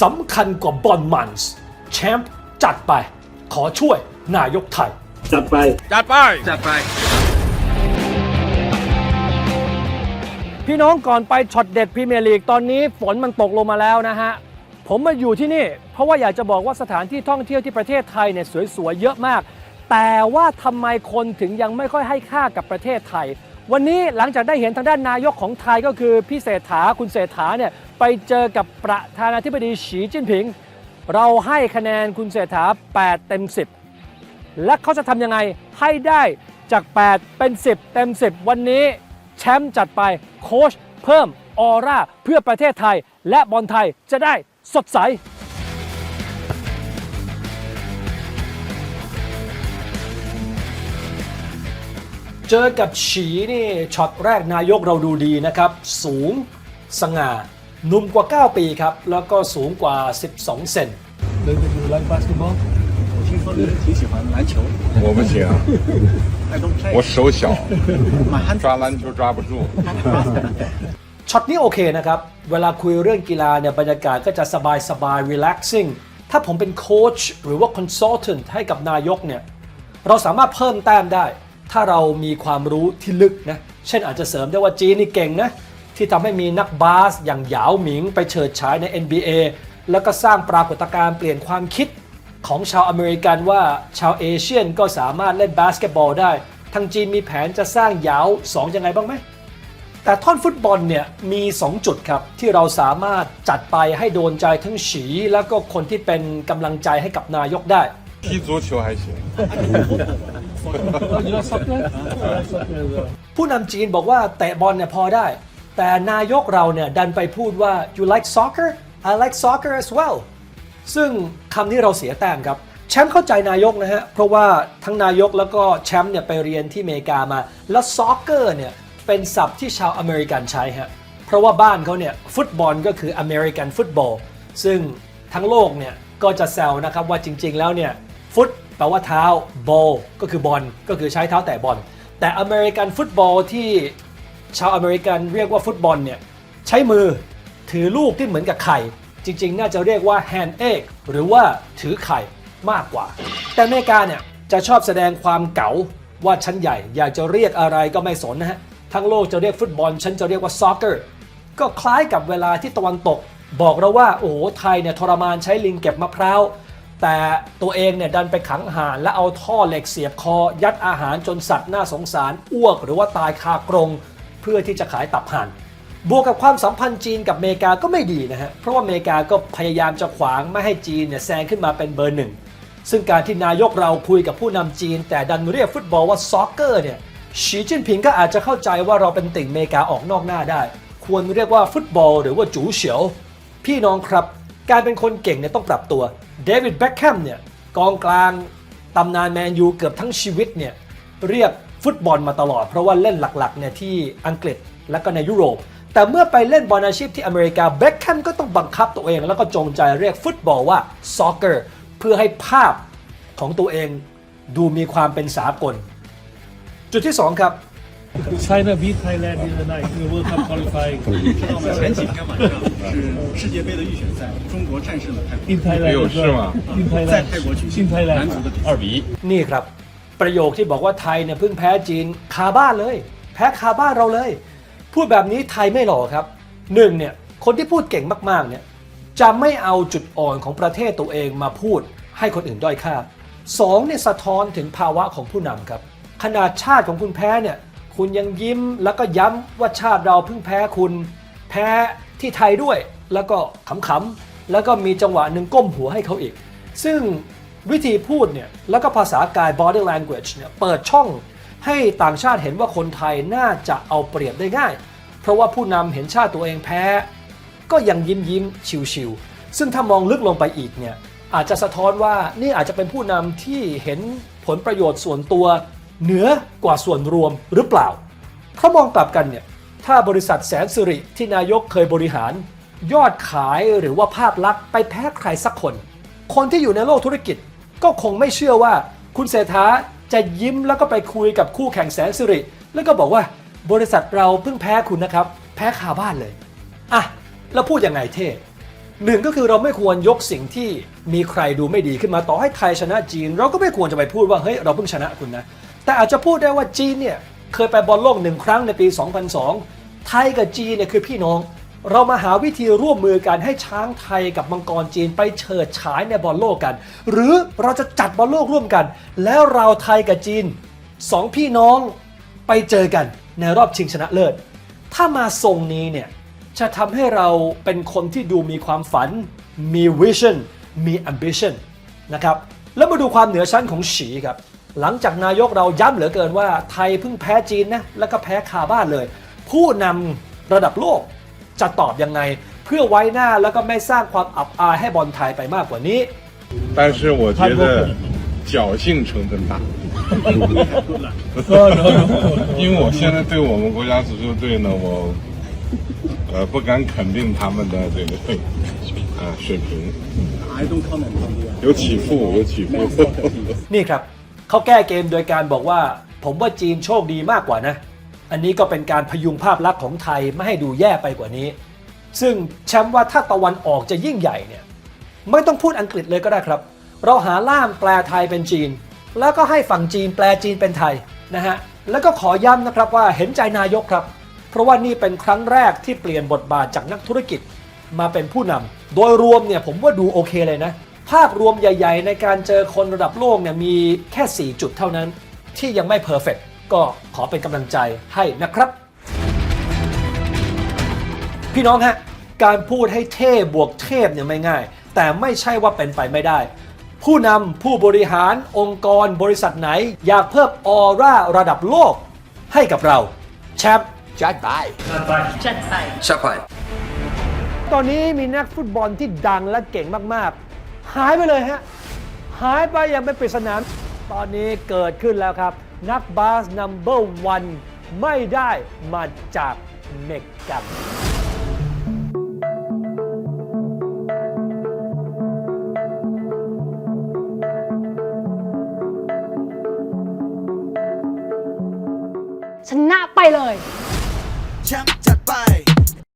สำคัญกว่าบอลมันส์แชมป์จัดไป ขอช่วยนายกไทย จัดไป จัดไป จัดไป พี่น้องก่อนไปช็อตเด็ดพรีเมียร์ลีกตอนนี้ฝนมันตกลงมาแล้วนะฮะ ผมมาอยู่ที่นี่ เพราะว่าอยากจะบอกว่าสถานที่ท่องเที่ยวที่ประเทศไทยเนี่ยสวยๆเยอะมาก แต่ว่าทำไมคนถึงยังไม่ค่อยให้ค่ากับประเทศไทย วันนี้หลังจากได้เห็นทางด้านนายกของไทยก็คือพี่เศรษฐาคุณเศรษฐาเนี่ยไปเจอกับประธานาธิบดีสีจิ้นผิง เราให้คะแนนคุณเศรษฐา 8 เต็ม 10 และเขาจะทำยังไงให้ได้จาก 8 เป็น 10 เต็ม 10 วันนี้แชมป์จัดไปโค้ชเพิ่มออร่าเพื่อประเทศไทย และบอลไทยจะได้สดใส เจอกับฉีนี่ช็อตแรกนายกเราดูดีนะครับ สูง สง่าหนุ่มกว่า 9 ปีครับ แล้วก็สูงกว่า 12 เซน 挺喜欢篮球我不行， I don't play 我手小， My hand 抓篮球抓不住。 ช็อตนี้โอเคนะครับ เวลาคุยเรื่องกีฬาเนี่ยบรรยากาศก็จะสบายสบาย relaxing ถ้าผมเป็นโค้ชหรือว่า consultant ให้กับนายกเนี่ย เราสามารถเพิ่มแต้มได้ ถ้าเรามีความรู้ที่ลึกนะ เช่นอาจจะเสริมได้ว่าจีนนี่เก่งนะ ที่ทำให้มีนักบาสอย่างหยาวหมิงไปเฉิดฉายใน NBA แล้วก็สร้างปรากฏการณ์เปลี่ยนความคิดของชาวอเมริกันว่าชาวเอเชียนก็สามารถเล่นบาสเกตบอลได้ ทางจีนมีแผนจะสร้างหยาวสองยังไงบ้างไหม แต่ท่อนฟุตบอลเนี่ยมี 2 จุดครับ ที่เราสามารถจัดไปให้โดนใจทั้งฉี แล้วก็คนที่เป็นกำลังใจให้กับนายกได้ 踢足球还行， ผู้นำจีนบอกว่าเตะบอลเนี่ยพอได้ แต่นายกเราเนี่ยดันไปพูดว่า you like soccer I like soccer as well ซึ่งคำนี้เราเสียแต้มครับ แชมป์เข้าใจนายกนะฮะ เพราะว่าทั้งนายกแล้วก็แชมป์เนี่ยไปเรียนที่อเมริกามา แล้ว soccer เนี่ยเป็นศัพท์ที่ชาวอเมริกันใช้ฮะ เพราะว่าบ้านเขาเนี่ยฟุตบอลก็คืออเมริกันฟุตบอลซึ่งทั้งโลกเนี่ยก็จะแซวนะครับว่าจริงๆแล้วเนี่ยฟุตแป ลว่าเท้าบอลก็คือบอลก็คือใช้เท้าแตะบอลแต่อเมริกันฟุตบอลที่ชาวอเมริกันเรียกว่าฟุตบอลเนี่ยใช้มือถือลูกที่เหมือนกับไข่ จริง ๆ น่าจะเรียกว่า hand egg หรือว่าถือไข่มากกว่า แต่อเมริกาเนี่ยจะชอบแสดงความเก๋าว่าฉันใหญ่อยากจะเรียกอะไรก็ไม่สนนะฮะทั้งโลกจะเรียกฟุตบอลฉันจะเรียกว่า soccer ก็คล้ายกับเวลาที่ตะวันตก บอกเราว่าโอ้โหไทยเนี่ยทรมานใช้ลิงเก็บมะพร้าว แต่ตัวเองเนี่ยดันไปขังห่านและเอาท่อเหล็กเสียบคอ ยัดอาหารจนสัตว์น่าสงสารอ้วก หรือว่าตายคากรง เพื่อที่จะขายตับห่านบวกกับความสัมพันธ์จีนกับอเมริกาก็ไม่ดีนะฮะ เพราะว่าอเมริกาก็พยายามจะขวางไม่ให้จีนเนี่ยแซงขึ้นมาเป็นเบอร์หนึ่ง ซึ่งการที่นายกเราคุยกับผู้นำจีน แต่ดันเรียกฟุตบอลว่าซ็อกเกอร์เนี่ยสีจิ้นผิงก็อาจจะเข้าใจว่าเราเป็นติ่งอเมริกาออกนอกหน้าได้ ควรเรียกว่าฟุตบอล หรือว่าจูเฉียว พี่น้องครับ การเป็นคนเก่งเนี่ยต้องปรับตัวเดวิดแบ็คแฮมเนี่ยกองกลางตำนานแมนยูเกือบทั้งชีวิตเนี่ยเรียกฟุตบอลมาตลอด เพราะว่าเล่นหลักๆเนี่ยที่อังกฤษและก็ในยุโรป แต่เมื่อไปเล่นบอลอาชีพที่อเมริกาแบ็คแฮมก็ต้องบังคับตัวเอง แล้วก็จงใจเรียกฟุตบอลว่าซอกเกอร์เพื่อให้ภาพของตัวเองดูมีความเป็นสากล จุดที่ 2 ครับ China beat Thailand in the night in the World Cup qualifying 知道吗？前几天晚上是世界杯的预选赛，中国战胜了泰国。 in Thailand 有 as 事 well. 吗？ in 在 Thailand 泰国举 in 行 Thailand 男足的比赛二比一。 นี่ครับ ประโยคที่บอกว่าไทยเนี่ยเพิ่งแพ้จีนคาบ้านเลย แพ้คาบ้านเราเลย พูดแบบนี้ไทยไม่หล่อครับหนึ่งเนี่ยคนที่พูดเก่งมากๆเนี่ยจะไม่เอาจุดอ่อนของประเทศตัวเองมาพูดให้คนอื่นด้อยค่าสองเนี่ยสะท้อนถึงภาวะของผู้นำครับ ขนาดชาติของคุณแพ้เนี่ย คุณยังยิ้มแล้วก็ย้ำว่าชาติเราเพิ่งแพ้คุณ แพ้ที่ไทยด้วย แล้วก็ขำๆแล้วก็มีจังหวะหนึ่งก้มหัวให้เขาอีก ซึ่งวิธีพูดเนี่ยแล้วก็ภาษากาย body language เนี่ยเปิดช่องให้ต่างชาติเห็นว่าคนไทยน่าจะเอาเปรียบได้ง่าย เพราะว่าผู้นำเห็นชาติตัวเองแพ้ ก็ยังยิ้มยิ้มชิวๆซึ่งถ้ามองลึกลงไปอีกเนี่ยอาจจะสะท้อนว่านี่อาจจะเป็นผู้นำที่เห็นผลประโยชน์ส่วนตัว เหนือกว่าส่วนรวมหรือเปล่า ถ้ามองกลับกันเนี่ยถ้าบริษัทแสนสิริที่นายกเคยบริหาร ยอดขายหรือว่าภาพลักษณ์ไปแพ้ใครสักคน คนที่อยู่ในโลกธุรกิจก็คงไม่เชื่อว่าคุณเศรษฐาจะยิ้มแล้วก็ไปคุยกับคู่แข่งแสนสิริ แล้วก็บอกว่าบริษัทเราเพิ่งแพ้คุณนะครับ แพ้คาบ้านเลย อะ แล้วพูดยังไงเท่หนึ่งก็คือเราไม่ควรยกสิ่งที่มีใครดูไม่ดีขึ้นมาต่อให้ไทยชนะจีน เราก็ไม่ควรจะไปพูดว่าเฮ้ยเราเพิ่งชนะคุณนะ แต่อาจจะพูดได้ว่าจีนเนี่ยเคยไปบอลโลกหนึ่งครั้งในปี 2002 ไทยกับจีนเนี่ยคือพี่น้อง เรามาหาวิธีร่วมมือกันให้ช้างไทยกับมังกรจีนไปเฉิดฉายในบอลโลกกัน หรือเราจะจัดบอลโลกร่วมกัน แล้วเราไทยกับจีนสองพี่น้องไปเจอกันในรอบชิงชนะเลิศ ถ้ามาทรงนี้เนี่ยจะทำให้เราเป็นคนที่ดูมีความฝัน มีวิชั่นมี ambition นะครับ แล้วมาดูความเหนือชั้นของฉีครับ หลังจากนายกเราย้ำเหลือเกินว่าไทยเพิ่งแพ้จีนนะ แล้วก็แพ้คาบ้านเลย ผู้นำระดับโลกจะตอบยังไง เพื่อไว้หน้าแล้วก็ไม่สร้างความอับอายให้บอลไทยไปมากกว่านี้ 但是我觉得侥幸成分大， no no no 因为我现在对我们国家足球队呢，我呃不敢肯定他们的这个呃水平， I don't comment on the 有起伏，有起伏。 นี่ครับ เขาแก้เกมโดยการบอกว่า ผมว่าจีนโชคดีมากกว่านะ อันนี้ก็เป็นการพยุงภาพลักษณ์ของไทยไม่ให้ดูแย่ไปกว่านี้ ซึ่งแชมป์ว่าถ้าตะวันออกจะยิ่งใหญ่เนี่ยไม่ต้องพูดอังกฤษเลยก็ได้ครับ เราหาล่ามแปลไทยเป็นจีน แล้วก็ให้ฝั่งจีนแปลจีนเป็นไทยนะฮะแล้วก็ขอย้ำนะครับว่าเห็นใจนายกครับ เพราะว่านี่เป็นครั้งแรกที่เปลี่ยนบทบาทจากนักธุรกิจมาเป็นผู้นำโดยรวมเนี่ยผมว่าดูโอเคเลยนะ ภาพรวมใหญ่ ๆ ในการเจอคนระดับโลกเนี่ยมีแค่ 4 จุดเท่านั้น ที่ยังไม่เพอร์เฟกก็ขอเป็นกำลังใจให้นะครับ พี่น้องฮะ การพูดให้เท่บวกเทพเนี่ยไม่ง่าย แต่ไม่ใช่ว่าเป็นไปไม่ได้ ผู้นำผู้บริหารองค์กรบริษัทไหน อยากเพิ่มออร่าระดับโลก ให้กับเรา แชมป์จัดไปชักไปตอนนี้มีนักฟุตบอลที่ดังและเก่งมาก ๆ หายไปเลยฮะ หายไปอย่างเป็นปริศนาตอนนี้เกิดขึ้นแล้วครับ นักบาสนัมเบอร์วันไม่ได้มาจากเมกกันชนะไปเลย